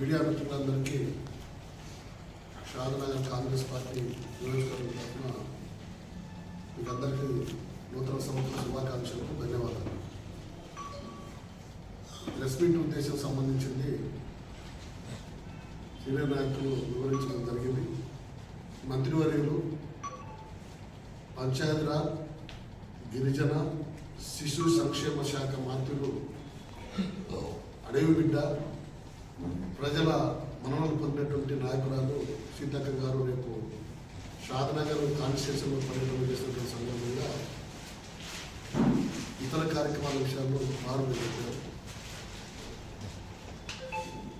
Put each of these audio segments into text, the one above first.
Media మిత్రులందరికీ Shadnagar Congress party నియోజకవర్గం తరఫున మీకందరికీ నూతన సంవత్సర శుభాకాంక్షలకు ధన్యవాదాలు. ప్రెస్ మీట్ ఉద్దేశం సంబంధించింది సీనియర్ నాయకులు వివరించడం జరిగింది. మంత్రివర్యులు పంచాయతీరాజ్ గిరిజన శిశు సంక్షేమ శాఖ మంత్రులు అడవి బిడ్డ ప్రజల మనవలు పొందినటువంటి నాయకురాలు సీతక్క గారు రేపు షాద్నగర్ కాన్స్టిట్యూషన్లో పర్యటన చేసినటువంటి సందర్భంగా ఇతర కార్యక్రమాల విషయాల్లో వారు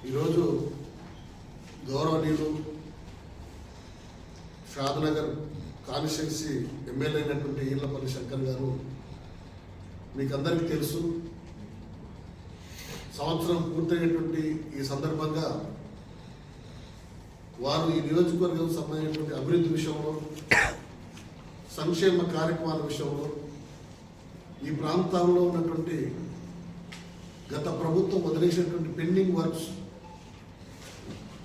ఈరోజు గౌరవనీయులు షాద్నగర్ కాన్స్టిట్యున్సీ ఎమ్మెల్యే అయినటువంటి ఈళ్ళపల్లి శంకర్ గారు మీకు అందరికీ తెలుసు సంవత్సరం పూర్తయినటువంటి ఈ సందర్భంగా వారు ఈ నియోజకవర్గం సంబంధించినటువంటి అభివృద్ధి విషయంలో సంక్షేమ కార్యక్రమాల విషయంలో ఈ ప్రాంతంలో ఉన్నటువంటి గత ప్రభుత్వం వదిలేసినటువంటి పెండింగ్ వర్క్స్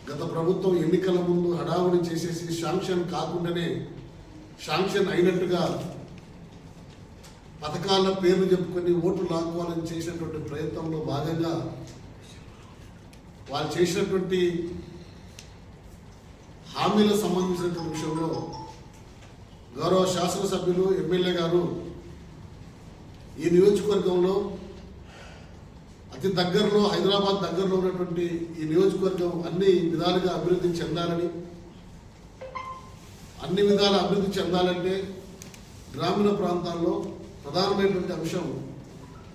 గత ప్రభుత్వం ఎన్నికల ముందు హడావుడి చేసేసి శాంక్షన్ కాకుండానే శాంక్షన్ అయినట్టుగా పథకాల పేర్లు చెప్పుకొని ఓట్లు లాక్కోవాలని చేసినటువంటి ప్రయత్నంలో భాగంగా వాళ్ళు చేసినటువంటి హామీలకు సంబంధించినటువంటి విషయంలో గౌరవ శాసనసభ్యులు ఎమ్మెల్యే గారు ఈ నియోజకవర్గంలో అతి దగ్గరలో హైదరాబాద్ దగ్గరలో ఉన్నటువంటి ఈ నియోజకవర్గం అన్ని విధాలుగా అభివృద్ధి చెందాలని అన్ని విధాల అభివృద్ధి చెందాలంటే గ్రామీణ ప్రాంతాల్లో ప్రధానమైనటువంటి అంశం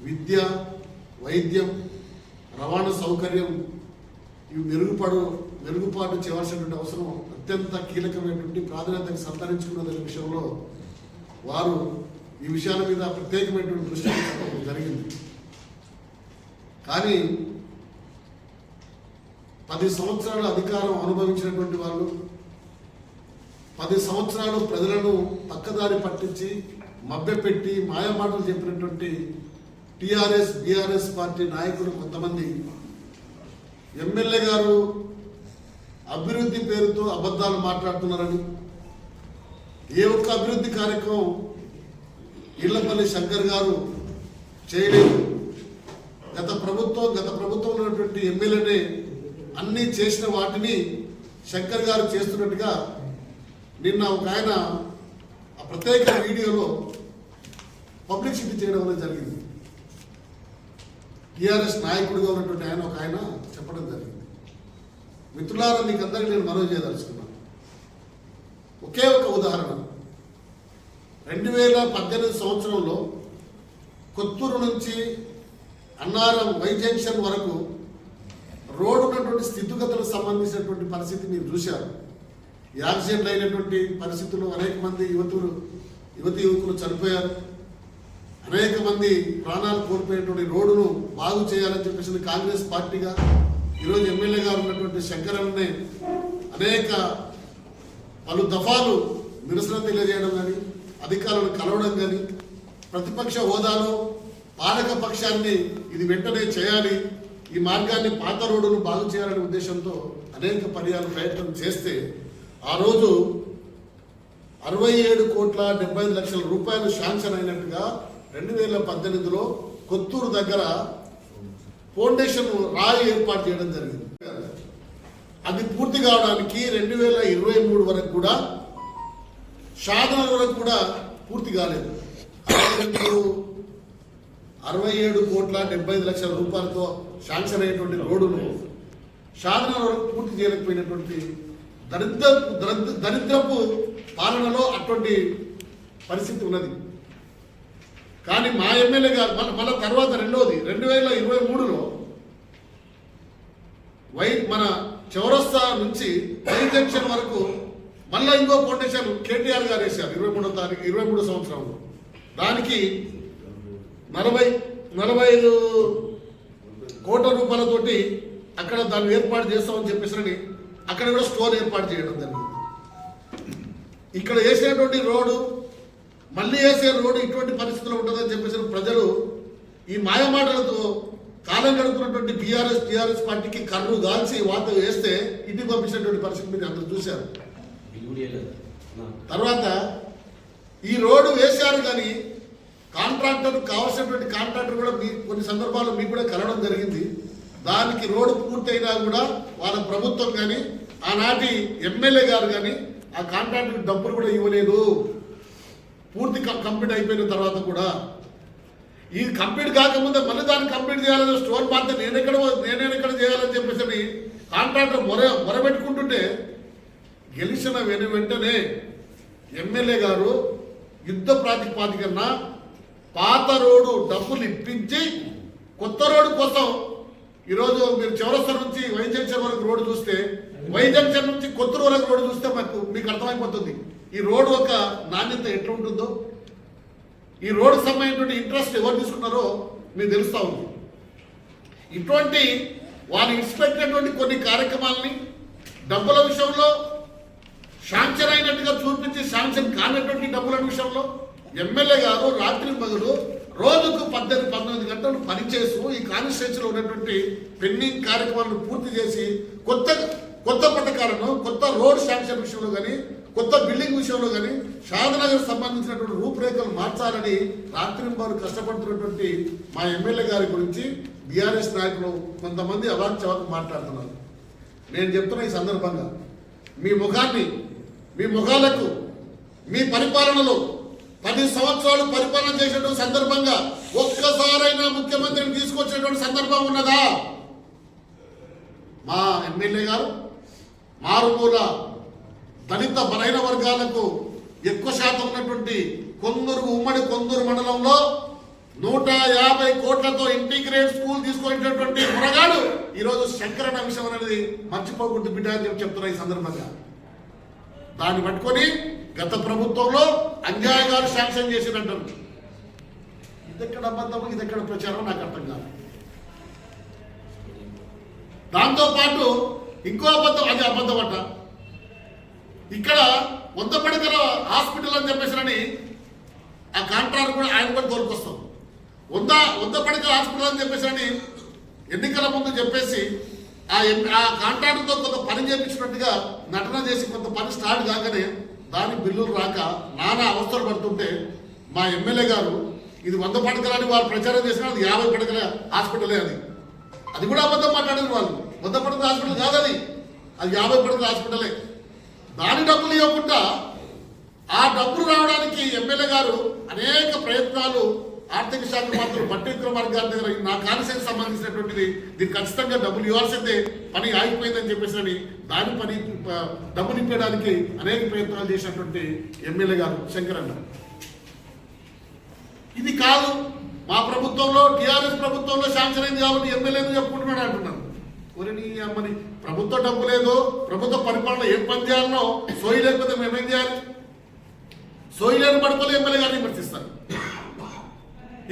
విద్య వైద్యం రవాణా సౌకర్యం ఇవి మెరుగుపడు మెరుగుపాటు చేయవలసినటువంటి అవసరం అత్యంత కీలకమైనటువంటి ప్రాధాన్యతకు సంతరించుకున్నదనే విషయంలో వారు ఈ విషయాల మీద ప్రత్యేకమైనటువంటి దృష్టి పెట్టడం జరిగింది. కానీ పది సంవత్సరాలు అధికారం అనుభవించినటువంటి వాళ్ళు పది సంవత్సరాలు ప్రజలను పక్కదారి పట్టించి మభ్యపెట్టి మాయమాటలు చెప్పినటువంటి టీఆర్ఎస్ బీఆర్ఎస్ పార్టీ నాయకులు కొంతమంది ఎమ్మెల్యే గారు అభివృద్ధి పేరుతో అబద్ధాలు మాట్లాడుతున్నారని ఏ ఒక్క అభివృద్ధి కార్యక్రమం ఇళ్ళపల్లి శంకర్ గారు చేయలేదు. గత ప్రభుత్వం గత ప్రభుత్వం ఉన్నటువంటి ఎమ్మెల్యేనే అన్నీ చేసిన వాటిని శంకర్ గారు చేస్తున్నట్టుగా నిన్న ఒక ఆయన ప్రత్యేక వీడియోలో పబ్లిసిటీ చేయడం అనేది జరిగింది. టిఆర్ఎస్ నాయకుడిగా ఉన్నటువంటి ఆయన ఒక ఆయన చెప్పడం జరిగింది. మిత్రులారా మీకు అందరికీ నేను మనవి చేయదలుచుకున్నాను ఒకే ఒక ఉదాహరణ. రెండు వేల పద్దెనిమిది సంవత్సరంలో కొత్తూరు నుంచి అన్నారం వై జంక్షన్ వరకు రోడ్డు ఉన్నటువంటి స్థితిగతులకు సంబంధించినటువంటి పరిస్థితి మీరు చూశారు. యాక్సిడెంట్ అయినటువంటి పరిస్థితుల్లో అనేక మంది యువతులు యువతి యువకులు చనిపోయారు. అనేక మంది ప్రాణాలు కోల్పోయినటువంటి రోడ్డును బాగు చేయాలని చెప్పేసి కాంగ్రెస్ పార్టీగా ఈరోజు ఎమ్మెల్యేగా ఉన్నటువంటి శంకరన్నే అనేక పలు దఫాలు నిరసన తెలియజేయడం కానీ అధికారులను కలవడం కానీ ప్రతిపక్ష హోదాలో పాలక పక్షాన్ని ఇది వెంటనే చేయాలి ఈ మార్గాన్ని పాత రోడ్డును బాగు చేయాలనే ఉద్దేశంతో అనేక పర్యాలు ప్రయత్నం చేస్తే ఆ రోజు అరవై ఏడు కోట్ల డెబ్బై ఐదు లక్షల రూపాయలు శాంక్షన్ అయినట్టుగా రెండు వేల పద్దెనిమిదిలో కొత్తూరు దగ్గర ఫౌండేషన్ రాయి ఏర్పాటు చేయడం జరిగింది. అది పూర్తి కావడానికి రెండు వేల ఇరవై మూడు వరకు కూడా సాధన వరకు కూడా పూర్తి కాలేదు. అరవై ఏడు కోట్ల డెబ్బై ఐదు లక్షల రూపాయలతో శాంక్షన్ అయినటువంటి రోడ్డును సాధన వరకు పూర్తి చేయలేకపోయినటువంటి దరిద్ర దరిద్రపు పాలనలో అటువంటి పరిస్థితి ఉన్నది. కానీ మా ఎమ్మెల్యే గారు మన మన తర్వాత రెండోది రెండు వేల ఇరవై మూడులో వై మన చౌరస్తా నుంచి వై జంక్షన్ వరకు మళ్ళా ఇంకో ఫౌండేషన్ కేటీఆర్ గారు వేశారు ఇరవై మూడో తారీఖు ఇరవై మూడో సంవత్సరంలో. దానికి నలభై నలభై ఐదు కోట్ల రూపాయలతోటి అక్కడ దాన్ని ఏర్పాటు చేస్తామని చెప్పేసి అక్కడ కూడా స్టోర్ ఏర్పాటు చేయడం జరిగింది. ఇక్కడ వేసినటువంటి రోడ్డు మళ్ళీ వేసే రోడ్డు ఇటువంటి పరిస్థితుల్లో ఉంటుందని చెప్పేసి ప్రజలు ఈ మాయమాటలతో కాలం గడుపుతున్నటువంటి బీఆర్ఎస్ టీఆర్ఎస్ పార్టీకి కర్రు గాల్చి వాత వేస్తే ఇంటికి పంపించినటువంటి పరిస్థితి మీరు అందరు చూశారు. తర్వాత ఈ రోడ్డు వేశారు కానీ కాంట్రాక్టర్ కావాల్సినటువంటి కాంట్రాక్టర్ కూడా మీ కొన్ని సందర్భాల్లో మీకు కూడా కలవడం జరిగింది. దానికి రోడ్డు పూర్తయినా కూడా వాళ్ళ ప్రభుత్వం కానీ ఆనాటి ఎమ్మెల్యే గారు కానీ ఆ కాంట్రాక్టర్ డబ్బులు కూడా ఇవ్వలేదు. పూర్తి కంప్లీట్ అయిపోయిన తర్వాత కూడా ఈ కంప్లీట్ కాకముందే మళ్ళీ దాన్ని కంప్లీట్ చేయాలని స్టోర్ పార్టీ నేను ఎక్కడ చేయాలని చెప్పేసి కాంట్రాక్టర్ మొర మొరబెట్టుకుంటుంటే గెలిచిన వెను వెంటనే ఎమ్మెల్యే గారు యుద్ధ ప్రాతిపాదికన పాత రోడ్డు డబ్బులు ఇప్పించి కొత్త రోడ్డు కోసం ఈరోజు మీరు చౌరస్తా నుంచి వై జంక్షన్ వరకు రోడ్డు చూస్తే వై జంక్షన్ నుంచి కొత్తూరు వరకు రోడ్డు చూస్తే మాకు మీకు అర్థమైపోతుంది. ఈ రోడ్డు ఒక నాణ్యత ఎట్లా ఉంటుందో? ఈ రోడ్డు సంబంధించిన ఇంట్రెస్ట్ ఎవరు తీసుకున్నారో మీకు తెలుస్తూ ఉంది. ఇటువంటి వారు ఇన్స్పెక్ట్ కొన్ని కార్యక్రమాలని డబ్బుల విషయంలో శాంక్షన్ అయినట్టుగా చూపించి శాంక్షన్ కానటువంటి డబ్బుల విషయంలో ఎమ్మెల్యే గారు రాత్రి మగుడు రోజుకు పద్దెనిమిది పంతొమ్మిది గంటలు పనిచేస్తూ ఈ కాన్స్టిట్యూన్సీలో ఉన్నటువంటి పెండింగ్ కార్యక్రమాలను పూర్తి చేసి కొత్త కొత్త పథకాలను కొత్త రోడ్ శాంక్షన్ విషయంలో కానీ కొత్త బిల్డింగ్ విషయంలో కానీ షాదనగర్ సంబంధించినటువంటి రూపురేఖలు మార్చాలని రాత్రి వారు కష్టపడుతున్నటువంటి మా ఎమ్మెల్యే గారి గురించి బీఆర్ఎస్ నాయకులు కొంతమంది అవాక్ మాట్లాడుతున్నారు. నేను చెప్తున్న ఈ సందర్భంగా మీ ముఖాన్ని మీ ముఖాలకు మీ పరిపాలనలో పది సంవత్సరాలు పరిపాలన చేసినటువంటి సందర్భంగా ఒక్కసారైనా ముఖ్యమంత్రిని తీసుకొచ్చినటువంటి సందర్భం ఉన్నదా? మా ఎమ్మెల్యే గారు మారుమూల దళిత బలైన వర్గాలకు ఎక్కువ శాతం ఉన్నటువంటి కొందరు ఉమ్మడి కొందరు మండలంలో నూట యాభై కోట్లతో ఇంటిగ్రేట్ స్కూల్ తీసుకునేటటువంటి మునగాడు ఈరోజు శంకరణ విషయం అనేది మర్చిపోకూడదు బిడ్డ అని చెప్తున్నా ఈ సందర్భంగా. దాన్ని పట్టుకొని గత ప్రభుత్వంలో అన్యాయగారు శాంక్షన్ చేసినట్టు. ఇదెక్కడ అబద్ధము ఇదెక్కడ ప్రచారం నాకు అర్థం కాదు. దాంతో పాటు ఇంకో అబద్ధం అది అబద్ధం అట. ఇక్కడ వంద పడకల హాస్పిటల్ అని చెప్పేసి ఆ కాంట్రాక్ట్ కూడా ఆయన కూడా తోలుకొస్తాం వంద వంద పడకల హాస్పిటల్ అని చెప్పేసి ఎన్నికల ముందు చెప్పేసి ఆ ఆ కాంట్రాక్టర్తో కొంత పని చేపించినట్టుగా నటన చేసి కొంత పని స్టార్ట్ కాగానే దాని బిల్లులు రాక నానా అవస్థలు పడుతుంటే మా ఎమ్మెల్యే గారు ఇది వంద పడకలని వారు ప్రచారం చేసిన అది యాభై పడకల హాస్పిటలే అది. అది కూడా అబద్ధం మాట్లాడారు వాళ్ళు. వంద పడకల హాస్పిటల్ కాదు అది. అది యాభై పడకల హాస్పిటలే. దాని డబ్బులు ఇవ్వకుండా ఆ డబ్బులు రావడానికి ఎమ్మెల్యే గారు అనేక ప్రయత్నాలు ఆర్థిక శాఖ మంత్రులు బట్టి విక్రమార్క గారి దగ్గర నా కాన్సెన్స్ సంబంధించినటువంటిది దీనికి ఖచ్చితంగా డబ్బులు ఇవ్వాల్సిందే పని ఆగిపోయిందని చెప్పేసి అని దాని పని డబ్బు డబ్బులు అనేక ప్రయత్నాలు చేసినటువంటి ఎమ్మెల్యే గారు శంకరన్న. ఇది కాదు మా ప్రభుత్వంలో టిఆర్ఎస్ ప్రభుత్వంలో శాంక్షన్ అయింది కాబట్టి ఎమ్మెల్యేలు చెప్పుకుంటున్నాడు అంటున్నారు ఒరి అమ్మని ప్రభుత్వ డబ్బు లేదు ప్రభుత్వ పరిపాలన ఏం పని చేయాలనో సోయి లేకపోతే మేమేం చేయాలి? సోయి లేని పడుకోలే ఎమ్మెల్యే గారిని విమర్శిస్తారు.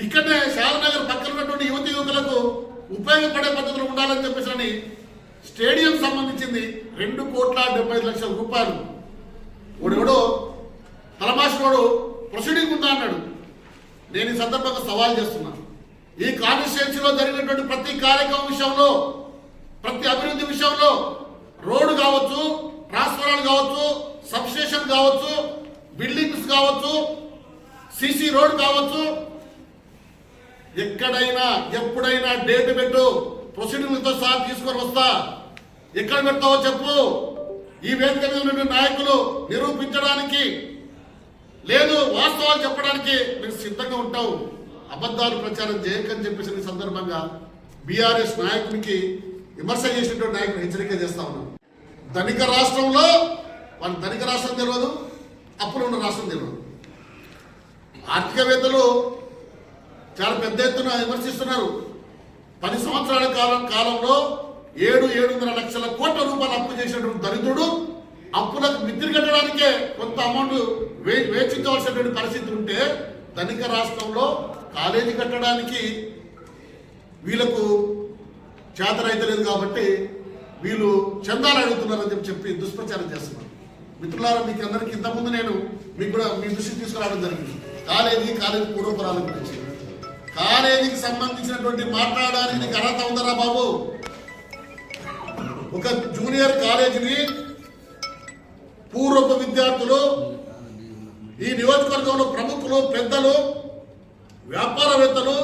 ఇక్కడనే శారనగర్ పక్కన ఉన్నటువంటి యువతి యువకులకు ఉపయోగపడే పద్ధతులు ఉండాలని చెప్పేసి అని స్టేడియం సంబంధించింది రెండు కోట్ల డెబ్బై లక్షల రూపాయలు. ఒకడెవడో తలమాసినోడు ప్రొసీడింగ్ ఉందా అన్నాడు. నేను ఈ సందర్భంగా సవాల్ చేస్తున్నాను ఈ కాన్స్టిట్యున్సీలో జరిగినటువంటి ప్రతి కార్యక్రమం విషయంలో ప్రతి అభివృద్ధి విషయంలో రోడ్డు కావచ్చు ట్రాన్స్ఫారాలు కావచ్చు సబ్స్టేషన్ కావచ్చు బిల్డింగ్స్ కావచ్చు సిసి రోడ్ కావచ్చు ఎక్కడైనా ఎప్పుడైనా డేట్ పెట్టు. ప్రొసీడింగ్లతో సహా తీసుకొని వస్తా. ఎక్కడ పెడతావో చెప్పు. ఈ వేదిక మీద నాయకులు నిరూపించడానికి లేదు వాస్తవాలు చెప్పడానికి మేము సిద్ధంగా ఉంటాం అబద్ధాలు ప్రచారం చేయకని చెప్పేసి ఈ సందర్భంగా బీఆర్ఎస్ నాయకునికి విమర్శ చేసినటువంటి నాయకులు హెచ్చరిక చేస్తా ఉన్నాను ధనిక రాష్ట్రంలో వాళ్ళ ధనిక రాష్ట్రం తెలియదు అప్పులు ఉన్న రాష్ట్రం తెలియదు ఆర్థికవేత్తలు చాలా పెద్ద ఎత్తున విమర్శిస్తున్నారు. పది సంవత్సరాల కాలం కాలంలో ఏడు ఏడున్నర లక్షల కోట్ల రూపాయలు అప్పు చేసినటువంటి దరిద్రుడు అప్పులకు మిత్రి కట్టడానికే కొంత అమౌంట్ వే వేచించవలసినటువంటి పరిస్థితి ఉంటే ధనిక రాష్ట్రంలో కాలేజీ కట్టడానికి వీళ్ళకు చేతనైతలేదు కాబట్టి వీళ్ళు చందాలు అడుగుతున్నారని చెప్పి చెప్పి దుష్ప్రచారం చేస్తున్నారు. మిత్రులారా మీకు అందరికీ ఇంతకుముందు నేను మీకు కూడా మీ దృష్టికి తీసుకురావడం జరిగింది. కాలేజీ కాలేజీ పూర్వపురాల గురించి. కాలేజీకి సంబంధించినటువంటి మాట్లాడడానికి నీకు అర్హత ఉందరా బాబు? ఒక జూనియర్ కాలేజీని పూర్వపు విద్యార్థులు ఈ నియోజకవర్గంలో ప్రముఖులు పెద్దలు వ్యాపారవేత్తలు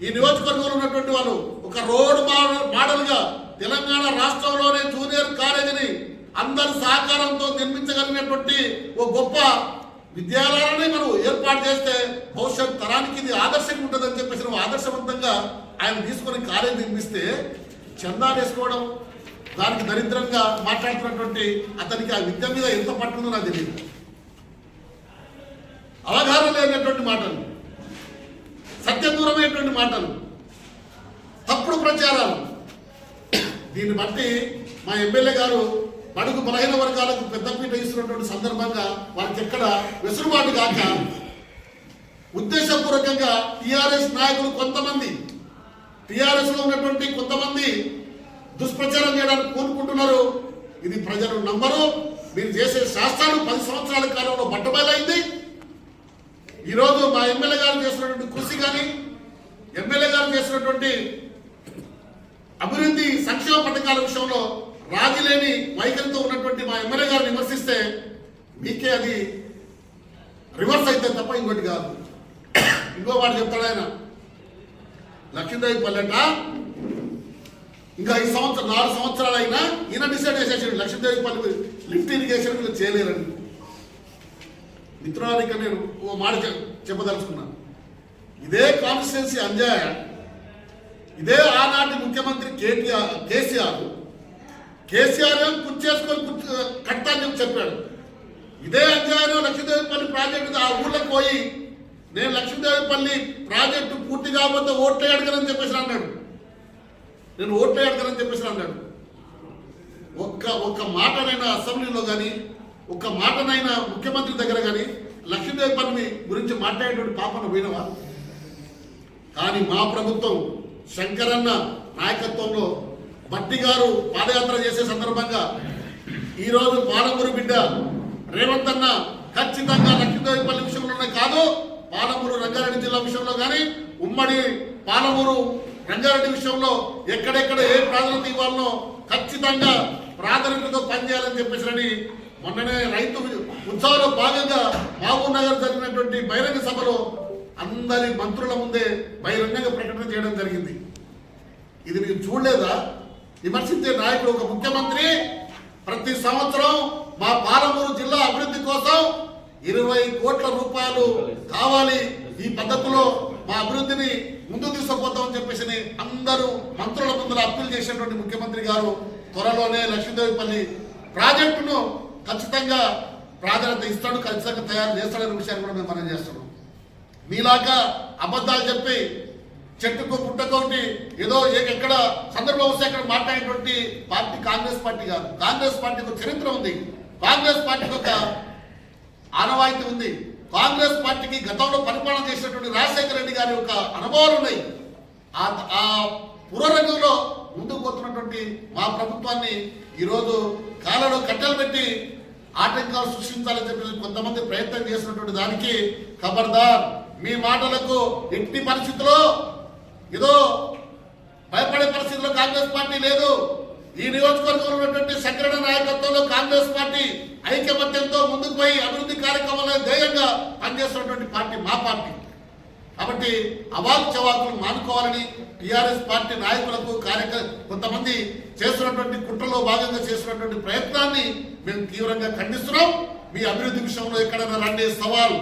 ఈ నియోజకవర్గంలో ఉన్నటువంటి వాళ్ళు ఒక రోడ్ మోడల్ మోడల్గా తెలంగాణ రాష్ట్రంలోనే జూనియర్ కాలేజీని అందరి సహకారంతో నిర్మించగలిగినటువంటి ఒక గొప్ప విద్యాలయాలనే మనం ఏర్పాటు చేస్తే భవిష్యత్ తరానికి ఇది ఆదర్శంగా ఉంటుందని చెప్పేసి నువ్వు ఆదర్శవంతంగా ఆయన తీసుకొని కాలేజీ నిర్మిస్తే చందా వేసుకోవడం దానికి దరిద్రంగా మాట్లాడుతున్నటువంటి అతనికి ఆ విద్య మీద ఎంత పట్టుందో నాకు తెలియదు. అవగాహన లేనటువంటి మాటలు సత్యదూరమైనటువంటి మాటలు తప్పుడు ప్రచారాలు. దీన్ని బట్టి మా ఎమ్మెల్యే గారు బడుగు బలహీన వర్గాలకు పెద్దపీట ఇస్తున్నటువంటి సందర్భంగా వారికి ఎక్కడ వెసులుబాటు కాక ఉద్దేశపూర్వకంగా టిఆర్ఎస్ నాయకులు కొంతమంది టిఆర్ఎస్లో ఉన్నటువంటి కొంతమంది దుష్ప్రచారం చేయడానికి కోరుకుంటున్నారు ఇది ప్రజలు నమ్మరు. మీరు చేసే శాస్త్రాలు పది సంవత్సరాల కాలంలో బట్టబయలైంది. ఈరోజు మా ఎమ్మెల్యే గారు చేసినటువంటి కృషి కానీ ఎమ్మెల్యే గారు చేసినటువంటి అభివృద్ధి సంక్షేమ పథకాల విషయంలో రాజులేని వైఖరితో ఉన్నటువంటి మా ఎమ్మెల్యే గారిని విమర్శిస్తే మీకే అది రివర్స్ అయితే తప్ప ఇంకోటి కాదు. ఇంకో మాట చెప్తాడు ఆయన. లక్ష్మీదేవి పల్లెట ఇంకా ఈ సంవత్సరం నాలుగు సంవత్సరాలు అయినా ఈయన డిసైడ్ చేసేసాడు. లక్ష్మీదేవి పల్లె లిఫ్ట్ ఇరిగేషన్ వీళ్ళు చేయలేరండి మిత్రురాలిక నేను ఓ మాట చెప్పదలుచుకున్నాను ఇదే కాన్స్టిట్యున్సీ అంజాయ ఇదే ఆనాటి ముఖ్యమంత్రి కేటీఆర్ కేసీఆర్ కేసీఆర్ కుర్చీ చేసుకొని కుర్చీ అని చెప్పి చెప్పాడు. ఇదే అంజాయలో లక్ష్మీదేవిపల్లి ప్రాజెక్టు ఆ ఊళ్ళకి పోయి నేను లక్ష్మీదేవిపల్లి ప్రాజెక్టు పూర్తి కాకపోతే ఓట్లే అడగనని చెప్పేసి అన్నాడు. నేను ఓట్లే అడగనని చెప్పేసి అన్నాడు. ఒక్క ఒక్క మాటనైనా అసెంబ్లీలో కానీ ఒక్క మాటనైనా ముఖ్యమంత్రి దగ్గర కానీ లక్ష్మీదేవిపల్లి గురించి మాట్లాడేటువంటి పాపన పోయినవా? కానీ మా ప్రభుత్వం శంకరన్న నాయకత్వంలో భట్టి గారు పాదయాత్ర చేసే సందర్భంగా ఈరోజు పాలమూరు బిడ్డ రేవంత్ అన్న ఖచ్చితంగా లక్ష్మీదేవిపల్లి విషయంలోనే కాదు పాలమూరు రంగారెడ్డి జిల్లా విషయంలో కానీ ఉమ్మడి పాలమూరు రంగారెడ్డి విషయంలో ఎక్కడెక్కడ ఏ ప్రాధాన్యత ఇవ్వాలనో ఖచ్చితంగా ప్రాధాన్యతతో పనిచేయాలని చెప్పేసి మొన్ననే రైతు ఉత్సవంలో భాగంగా మహబూబ్ నగర్ జరిగినటువంటి బహిరంగ సభలో అందరి మంత్రుల ముందే బహిరంగంగా ప్రకటన చేయడం జరిగింది. ఇది మీరు చూడలేదా? విమర్శించే నాయకుడు ఒక ముఖ్యమంత్రి. ప్రతి సంవత్సరం మా పాలమూరు జిల్లా అభివృద్ధి కోసం ఇరవై కోట్ల రూపాయలు కావాలి. ఈ పద్ధతిలో మా అభివృద్ధిని ముందు తీసుకుపోతామని చెప్పేసి అందరూ మంత్రుల ముందర అప్పీల్ చేసినటువంటి ముఖ్యమంత్రి గారు త్వరలోనే లక్ష్మీదేవిపల్లి ప్రాజెక్టును ఖచ్చితంగా ప్రాధాన్యత ఇస్తాడు ఖచ్చితంగా తయారు చేస్తాడనే విషయాన్ని కూడా మేము మనం చేస్తున్నాం. మీలాగా అబద్ధాలు చెప్పి చెట్టుకు పుట్టకొకటి ఏదో ఎక్కడ సందర్భం వస్తే అక్కడ మాట్లాడేటువంటి పార్టీ కాంగ్రెస్ పార్టీ కాదు. కాంగ్రెస్ పార్టీకి ఒక చరిత్ర ఉంది. కాంగ్రెస్ పార్టీకి ఒక ఆనవాయితీ ఉంది. కాంగ్రెస్ పార్టీకి గతంలో పరిపాలన చేసినటువంటి రాజశేఖర రెడ్డి గారి యొక్క అనుభవాలు ఉన్నాయి. ఆ ఆ పురరంగంలో ముందుకు పోతున్నటువంటి మా ప్రభుత్వాన్ని ఈరోజు కాలలో కట్టెలు పెట్టి ఆటంకాలు సృష్టించాలని చెప్పి కొంతమంది ప్రయత్నం చేసినటువంటి దానికి ఖబర్దార్ మీ మాటలకు ఎట్టి పరిస్థితుల్లో ఏదో భయపడే పరిస్థితిలో కాంగ్రెస్ పార్టీ లేదు. ఈ నియోజకవర్గంలో ఉన్నటువంటి సంఘటన నాయకత్వంలో కాంగ్రెస్ పార్టీ ఐక్యమత్యంతో ముందుకు పోయి అభివృద్ధి కార్యక్రమాలను ధ్యేయంగా పనిచేస్తున్నటువంటి పార్టీ మా పార్టీ. కాబట్టి అవాక్ చవాకులు మానుకోవాలని టిఆర్ఎస్ పార్టీ నాయకులకు కార్యక కొంతమంది చేస్తున్నటువంటి కుట్రలో భాగంగా చేస్తున్నటువంటి ప్రయత్నాన్ని మేము తీవ్రంగా ఖండిస్తున్నాం. మీ అభివృద్ధి విషయంలో ఎక్కడైనా రండి సవాల్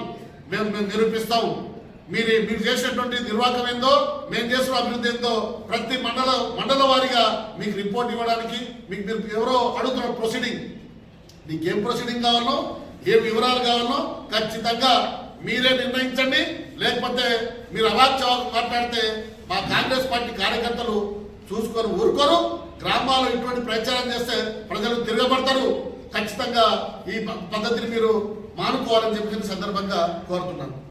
మేము మేము నిరూపిస్తాము మీరు మీరు చేసినటువంటి నిర్వాహకం ఏందో మేము చేసిన అభివృద్ధి ఏందో ప్రతి మండల మండల వారిగా మీకు రిపోర్ట్ ఇవ్వడానికి మీకు మీరు ఎవరో అడుగుతున్న ప్రొసీడింగ్ మీకు ఏం ప్రొసీడింగ్ కావాలో ఏ వివరాలు కావాలో ఖచ్చితంగా మీరే నిర్ణయించండి. లేకపోతే మీరు అవాక్ మాట్లాడితే మా కాంగ్రెస్ పార్టీ కార్యకర్తలు చూసుకొని ఊరుకోరు. గ్రామాల్లో ఇటువంటి ప్రచారం చేస్తే ప్రజలు తిరగబడతారు. ఖచ్చితంగా ఈ పద్ధతిని మీరు మానుకోవాలని చెప్పిన సందర్భంగా కోరుతున్నాను.